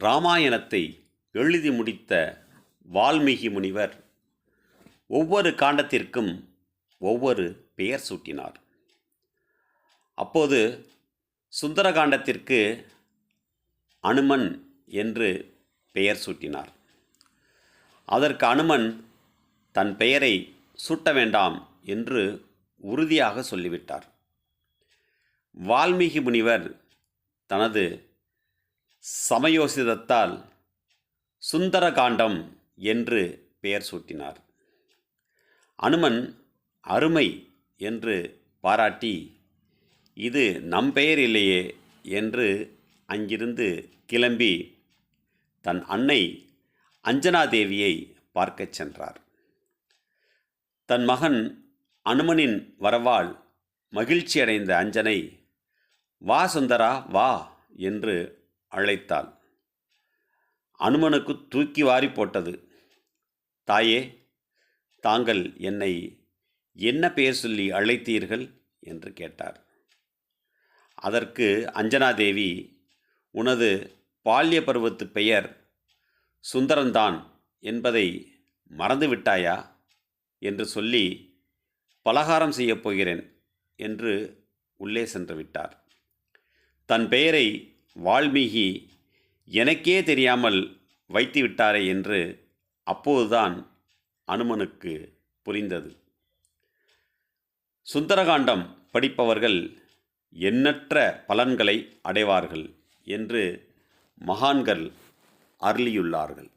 இராமாயணத்தை எழுதி முடித்த வால்மீகி முனிவர் ஒவ்வொரு காண்டத்திற்கும் ஒவ்வொரு பெயர் சூட்டினார். அப்போது சுந்தரகாண்டத்திற்கு அனுமன் என்று பெயர் சூட்டினார். அதற்கு அனுமன் தன் பெயரை சூட்ட வேண்டாம் என்று உறுதியாக சொல்லிவிட்டார். வால்மீகி முனிவர் தனது சமயோசிதத்தால் சுந்தரகாண்டம் என்று பெயர் சூட்டினார். அனுமன் அருமை என்று பாராட்டி இது நம் பெயர் இல்லையே என்று அங்கிருந்து கிளம்பி தன் அன்னை அஞ்சனாதேவியை பார்க்கச் சென்றார். தன் மகன் அனுமனின் வரவால் மகிழ்ச்சியடைந்த அஞ்சனை வா சுந்தரா வா என்று அழைத்தாள். அனுமனுக்கு தூக்கி வாரி போட்டது. தாயே தாங்கள் என்னை என்ன பெயர் சொல்லி அழைத்தீர்கள்? என்று கேட்டார். அதற்கு அஞ்சனாதேவி உனது பால்ய பருவத்து பெயர் சுந்தரன்தான் என்பதை மறந்துவிட்டாயா? என்று சொல்லி பலகாரம் செய்யப் போகிறேன் என்று உள்ளே சென்று விட்டார். தன் பெயரை வால்மீகி எனக்கே தெரியாமல் வைத்து விட்டாரே என்று அப்போதுதான் அனுமனுக்கு புரிந்தது. சுந்தரகாண்டம் படிப்பவர்கள் எண்ணற்ற பலன்களை அடைவார்கள் என்று மகான்கள் அருளியுள்ளார்கள்.